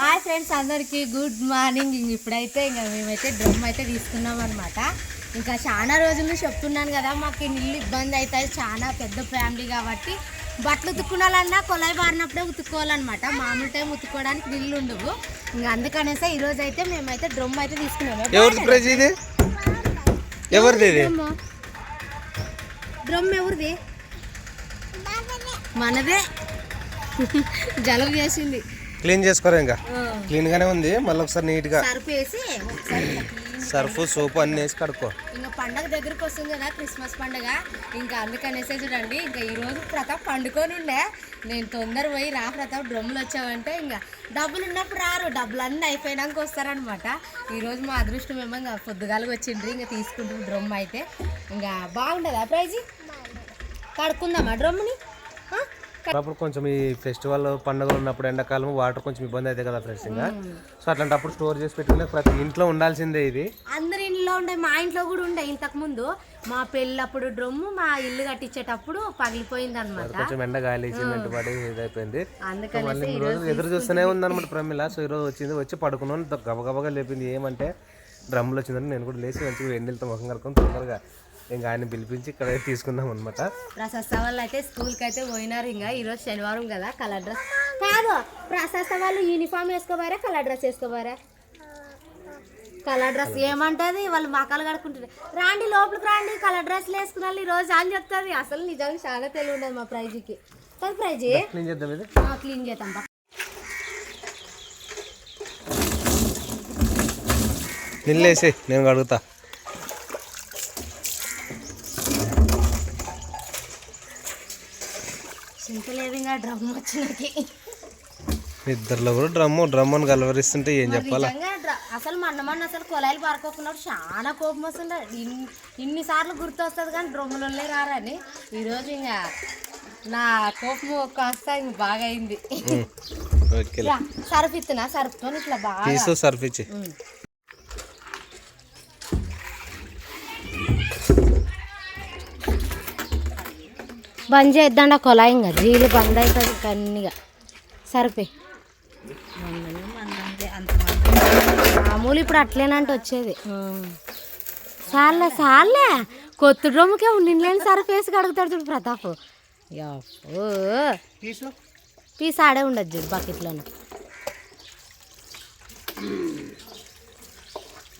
Hi friends అందరికి good morning ఇంక ఇప్పుడైతే ఇంకా మేమైతే డ్రమ్ అయితే తీసుకున్నాం అనమాట ఇంకా చాలా రోజుల నుంచి చెప్తున్నాను కదా మాకు ఇల్లు ఇబ్బంది అవుతుంది చాలా పెద్ద ఫ్యామిలీ కాబట్టి బట్టలు ఉతుక్కునాలన్నా కొలాయి బారినప్పుడే ఉతుక్కోవాలన్నమాట. మామూలు టైం ఉతుక్కోవడానికి నీళ్ళు ఉండవు. ఇంకా అందుకనేసే ఈ రోజు అయితే మేమైతే డ్రమ్ అయితే తీసుకున్నాము ఎవరిది ప్రైజ్ ఇది? ఎవరిది ఇది? డ్రమ్ ఎవరిది? మనదే. జలుబు చేసింది. క్లీన్ చేసుకోరా ఇంకా? క్లీన్ గానే ఉంది. మళ్ళీ ఒకసారి నీట్గా సర్ఫ్ సోపు అన్ని వేసి కడుక్కో. ఇంకా పండగ దగ్గరికి వస్తుంది కదా క్రిస్మస్ పండగ. ఇంకా అందుకనేసే చూడండి ఇంకా ఈ రోజు ప్రతాప్ పండుకొని ఉండే. నేను తొందర పోయి రా ప్రతాప్ డ్రమ్ములు వచ్చావంటే ఇంకా డబ్బులు ఉన్నప్పుడు రారు. డబ్బులు అన్నీ అయిపోయినాక వస్తారనమాట ఈ రోజు మా అదృష్టం ఏమో ఇంకా పొద్దుగాలకు వచ్చిండ్రు. ఇంకా తీసుకుంటాం డ్రమ్ అయితే. ఇంకా బాగుండదా ప్రైజ్? కడుక్కుందామా డ్రమ్ని? అప్పుడు కొంచెం ఈ ఫెస్టివల్ పండుగలు ఉన్నప్పుడు ఎండాకాలం వాటర్ కొంచెం ఇబ్బంది అవుతాయి కదా ఫ్రెండ్స్ ఇంకా. సో అట్లాంటప్పుడు స్టోర్ చేసి పెట్టుకునే ప్రతి ఇంట్లో ఉండాల్సిందే ఇది. అందరి ఇంట్లో ఉండే మా ఇంట్లో కూడా ఉండే ఇంతకు ముందు. మా పెళ్ళప్పుడు డ్రమ్ము మా ఇల్లు కట్టించేటప్పుడు పగిలిపోయింది అనమాట కొంచెం ఎండ గాలి సిమెంట్ పడి ఇదైపోయింది. మళ్ళీ ఈ రోజు ఎదురు చూస్తూనే ఉందన్నమాట ప్రమిళ. సో ఈ రోజు వచ్చింది వచ్చి పడుకున్నాను. గబగబగా లేపింది. ఏమంటే డ్రమ్ములు వచ్చిందని నేను కూడా లేచి మంచిగా ఎండిలతో ముఖం కడుకొని తొందరగా ఇంకా ఆయన పిలిపించి ఇక్కడ తీసుకుందాం అనమాట ప్రశస్త వాళ్ళు అయితే స్కూల్కి అయితే పోయినారు ఇంకా ఈరోజు శనివారం కదా కలర్ డ్రెస్? కాదు ప్రశస్త వాళ్ళు యూనిఫామ్ వేసుకోబారా కలర్ డ్రెస్ వేసుకోబారా? కలర్ డ్రెస్ ఏమంటది? వాళ్ళు మకాలు కడుకుంటారు రాండి లోపలికి రాండి కలర్ డ్రెస్లు వేసుకున్నారు ఈ రోజు అని చెప్తుంది. అసలు నిజంగా చాలా తెలివి ఉండదు మా ప్రైజ్కి. కదా ప్రైజ్. క్లీన్ చేద్దాం ఇది? క్లీన్ చేద్దాం బా. నిల్లేసి నేను కడుగుతా. ఇంకా డ్రమ్ వచ్చినకి ఇద్దరిలో కూడా డ్రమ్ము డ్రమ్ అని కలవరిస్తుంటే ఏం చెప్పాలా? అసలు మొన్న మొన్న అసలు కొలాయిలు పారుకోకున్నప్పుడు చాలా కోపం వస్తుంది ఇన్ని ఇన్నిసార్లు గుర్తు వస్తుంది కానీ డ్రమ్ములే రారని ఈరోజు ఇంకా నా కోపం కాస్త ఇంక బాగా అయింది సర్ఫ్ ఇస్తున్నా సర్ఫ్తో ఇట్లా బాగా సర్ఫ్ ఇచ్చి. బంద్ చేద్దాండ కొలాయి ఇంకా. జీలు బంద్ అవుతుంది కన్నీగా సరిపోయి మామూలు ఇప్పుడు అట్లేనంటే వచ్చేది. ఆ. చాలే చాలే కొత్త డ్రమ్ముకే ఉండిలేని సరిపేసి కడుగుతాడు చూడు ప్రతాప్. పీస్ ఆడే ఉండదు చూడు బకెట్లోనే.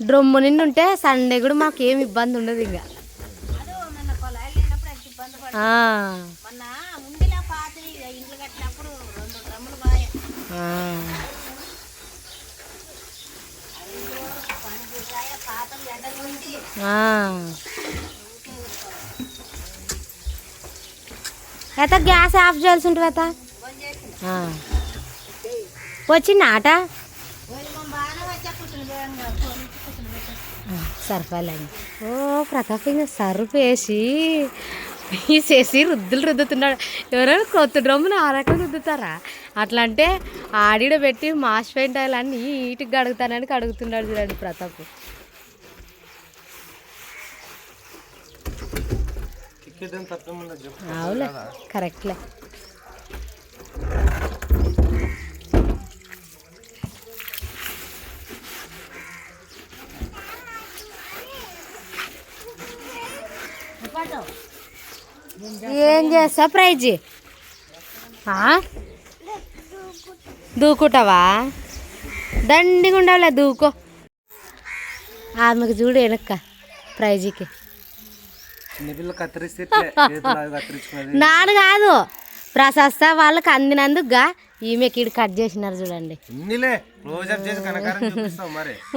డ్రమ్ము నిండి ఉంటే సండే కూడా మాకు ఇబ్బంది ఉండదు ఇంకా. అయితే గ్యాస్ ఆఫ్ చేయాల్సి ఉంటుంది అత వచ్చిందా ఆట? సరిపోలేండి. ఓ ప్రతాప్ ఇంకా సర్ఫ్ వేసేసి రుద్దులు రుద్దుతున్నాడు. ఎవరైనా కొత్త డ్రమ్మును ఆ రకం రుద్దుతారా? అట్లా అంటే ఆడిడ పెట్టి మాస్ పెయింట్ అన్నీ నీట్గా కడుగుతానని కడుగుతున్నాడు చూడండి ప్రతాప్. అవులే కరెక్ట్లే. ఏం చేస్తా ప్రైజ్. దూకుంటావా దండిగా ఉండాలి దూకో. ఆమెకు చూడు వెనక్క ప్రైజ్కి. నాడు కాదు ప్రశస్త వాళ్ళకి అందినందుకుగా ఈమెకి కట్ చేసినారు చూడండి.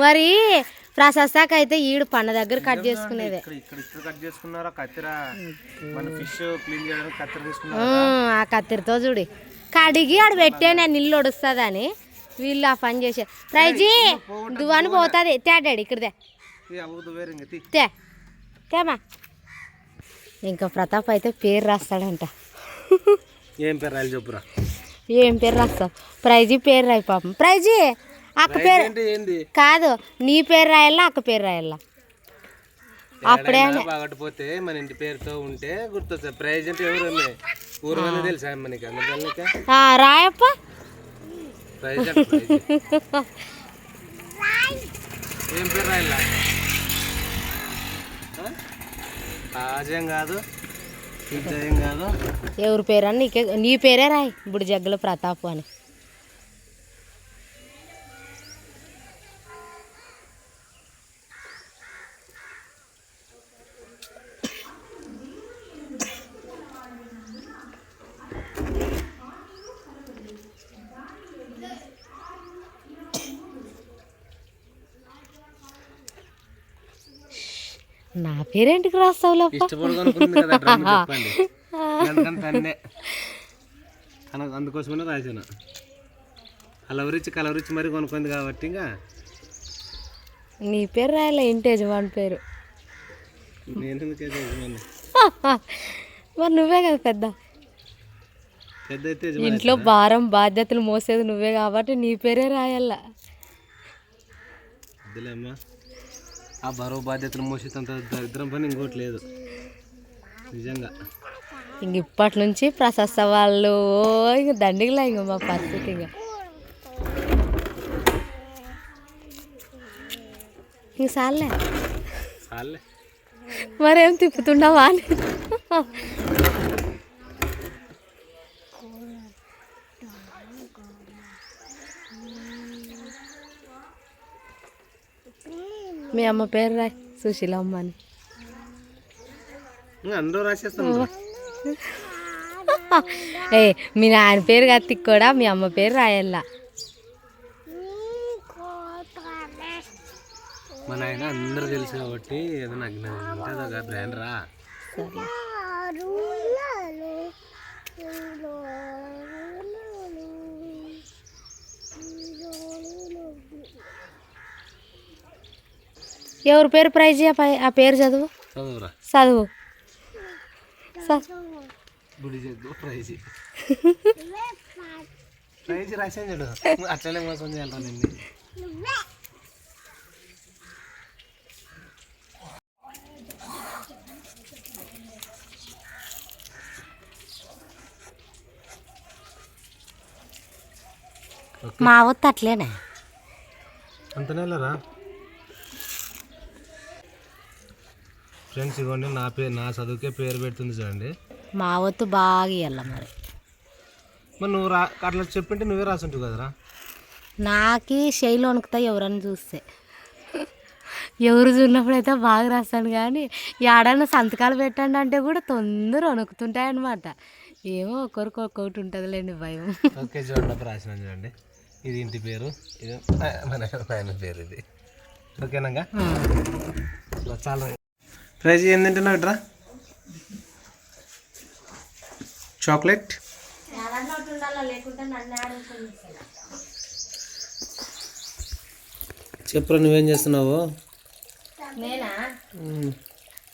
మరి మరి ప్రశస్తకి అయితే ఈడు పండ దగ్గర కట్ చేసుకునేదే. ఆ కత్తిరితో చూడి. కడిగి ఆడు పెట్టే నేను నీళ్ళు ఒడుస్తుందని వీళ్ళు ఆ పని చేసే ప్రైజీ దువ్వని పోతుంది. తేడాడు ఇక్కడదే. తే. తేమా? ఇంకా ప్రతాప్ అయితే పేరు రాస్తాడంట. ఏం పేరు రాయాలి చెప్పురా? ఏం పేరు రాస్తావు? ప్రైజీ పేరు రాయి పాపం. ప్రైజీ! అక్క పేరు కాదు నీ పేరు రాయాలా అక్క పేరు రాయాలా అప్పుడే బాగట్టిపోతే మన ఇంటి పేరుతో ఉంటే గుర్తొస్తుంది. ప్రైజ్ అంటే ఎవరు ఊరు తెలుసా మనకి రాయప్ప? ప్రైజ్ ఏం పేరు రాయలా రాజేం కాదు ఎవరి పేరు అని నీకే నీ పేరే రాయ్ ఇప్పుడు జగ్గుల ప్రతాప్ అని. నా పేరేంటికి అన- అందుకోసమనే రాశాను. కలవరిచ్చి కలవరిచ్చి మరి కొనుక్కుంది కాబట్టి ఇంకా. నీ పేరు రాయాల? ఇంటి యజమాని పేరు? మరి నువ్వే కదా పెద్ద. ఇంట్లో భారం బాధ్యతలు మోసేది నువ్వే కాబట్టి నీ పేరే రాయాల? ఆ బరువు బాధ్యతలు మోసేంత దరిద్రం పని ఇంకోటి లేదు. నిజంగా. ఇంక ఇప్పటి నుంచి ప్రశస్త వాళ్ళు ఇంక దండిగలా ఇంక మా పరిస్థితి ఇంక. ఇంక సార్లే. చాలే మరేం తిప్పుతున్నావా అని. మీ అమ్మ పేరు రాయ్. అని. ఇంకా అందరూ రాసేస్తాను ఏ మీ నాన్న పేరు కత్తికి కూడా మీ అమ్మ పేరు రాయల్లా. మన ఆయన అందరూ తెలుసు కాబట్టి ఉంటే అదొక బ్రాండ్ రా. ఎవరి పేరు ప్రైజ్ ఆ పేరు చదువు. చదువు. ప్రైజ్ రాసాను చూడు. అట్లనే మోసం చేయాలరా నిన్ను. మా వద్దు అట్లేనే. అంతనేలరా ఫ్రెండ్స్ ఇవ్వండి నా పేరు నా చదువుకే పేరు పెడుతుంది చూడండి. మా వద్దు బాగా ఇవ్వాల మరి. మరి నువ్వు రా అట్లా చెప్పింటే నువ్వే రాసుంటావు కదరా? నాకి శైలి వణుకుతాయి ఎవరన్నా చూస్తే. ఎవరు చూసినప్పుడైతే బాగా రాస్తాను కానీ ఏడన్నా సంతకాలు పెట్టండి అంటే కూడా తొందర వణుకుతుంటాయి అనమాట ఏమో ఒకరికి ఒక్కొక్కటి ఉంటుందిలేండి భయం. ఓకే చూడండి రాసిన చూడండి. ఇది ఇంటి పేరు ఇది మన పేరు ఇది. ఓకేనాగా? చాలా ప్రైజ్ ఏం తింటున్నావు ఇట్రా? చాక్లెట్ చెప్పురా నువ్వేం చేస్తున్నావు? నేనా?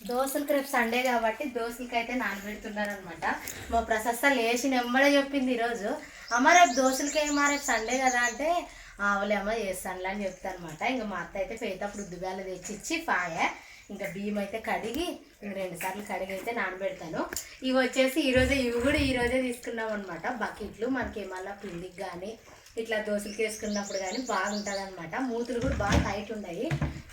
దోశలకి రేపు సండే కాబట్టి దోశలకి అయితే నానబెడుతున్నారు అనమాట మా ప్రశస్త లేచి నెమ్మడే చెప్పింది ఈరోజు. అమ్మ రేపు దోశలకి ఏమా రేపు సండే కదా అంటే ఆవులే అమ్మ చేస్తానులే అని చెప్తాను అనమాట ఇంకా మా అత్త అయితే పేతప్పుడు ఉద్దుగాలు తెచ్చి ఇచ్చి పాయ ఇంకా బియ్యం అయితే కడిగి ఇంక రెండు సార్లు కడిగి అయితే నానబెడతాను. ఇవి వచ్చేసి ఈరోజే ఇవి కూడా ఈరోజే తీసుకున్నాం అనమాట బకెట్లు మనకి ఏమన్నా పిండికి కానీ ఇట్లా దోశలు వేసుకున్నప్పుడు కానీ బాగుంటుంది అనమాట మూతులు కూడా బాగా టైట్ ఉన్నాయి.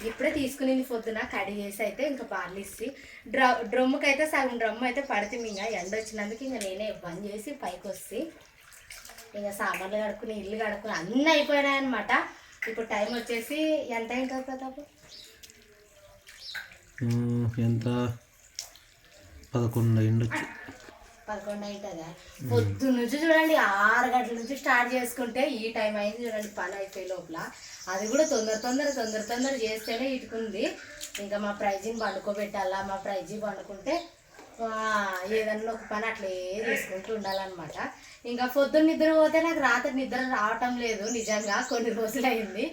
ఇప్పుడే తీసుకుని పొద్దున కడిగేసి అయితే ఇంకా బార్లిసి డ్ర డ్రమ్ముకి అయితే సగం డ్రమ్ అయితే పడుతుంది ఇంకా. ఎండ వచ్చినందుకు ఇంకా నేనే బంద్ చేసి పైకి వస్తే ఇంకా సామాన్లు కడుక్కుని ఇల్లు కడుక్కుని అన్నీ అయిపోయినాయి అనమాట ఇప్పుడు టైం వచ్చేసి ఎంత అయింది కదా ఎంత? పదకొండు అయిండొచ్చు. పదకొండు అవుతుందా పొద్దు నుంచి చూడండి ఆరు గంటల నుంచి స్టార్ట్ చేసుకుంటే ఈ టైం అయింది చూడండి పని అయిపోయే లోపల. అది కూడా తొందర తొందర తొందర తొందర చేస్తేనే ఇటుకుంది. ఇంకా మా ప్రైజ్ని పండుకోబెట్టాలా? మా ప్రైజ్ పండుకుంటే ఏదన్నా ఒక పని అట్లే చేసుకుంటూ ఉండాలన్నమాట. ఇంకా పొద్దున్న నిద్ర పోతే నాకు రాత్రి నిద్ర రావటం లేదు నిజంగా. కొన్ని రోజులు అయింది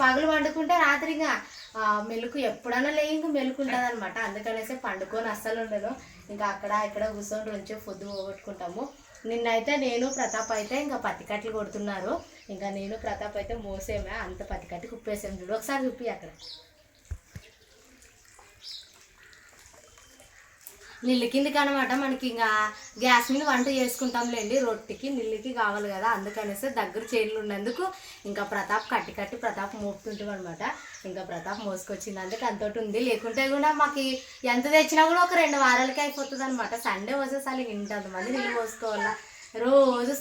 పగలు పండుకుంటే రాత్రి ఇంకా ఆ, మెలకు ఎప్పుడైనా లే ఇంకా మెలుకుంటుంది అనమాట అందుకనేసి పండుకొని అస్సలు ఉండను ఇంకా అక్కడ ఇక్కడ కూర్చొని కొంచెం పొద్దు పోగొట్టుకుంటాము. నిన్నైతే నేను ప్రతాప్ అయితే ఇంకా పత్తికట్లు కొడుతున్నారు. ఇంకా నేను ప్రతాప్ అయితే మోసేమే అంత పత్తికట్టు కుప్పేసాము చూడు. ఒకసారి చూపి అక్కడ. నీళ్ళ కిందకి అనమాట. మనకి ఇంకా గ్యాస్ మీద వంట చేసుకుంటాంలేండి. రొట్టెకి నీళ్ళకి కావాలి కదా. అందుకనేసి దగ్గర చేతులు ఉన్నందుకు ఇంకా ప్రతాప్ కట్టి కట్టి ప్రతాప్ మోపుతుంటాం అనమాట ఇంకా ప్రతాప్ మోసుకొచ్చింది అందుకు అంతటి ఉంది. లేకుంటే కూడా మాకు ఎంత తెచ్చినా కూడా ఒక రెండు వారాలకి అయిపోతుంది అనమాట సండే వచ్చేసరికి ఇంటి ఇంత మంది నీళ్ళు పోసుకోవాలా? రోజు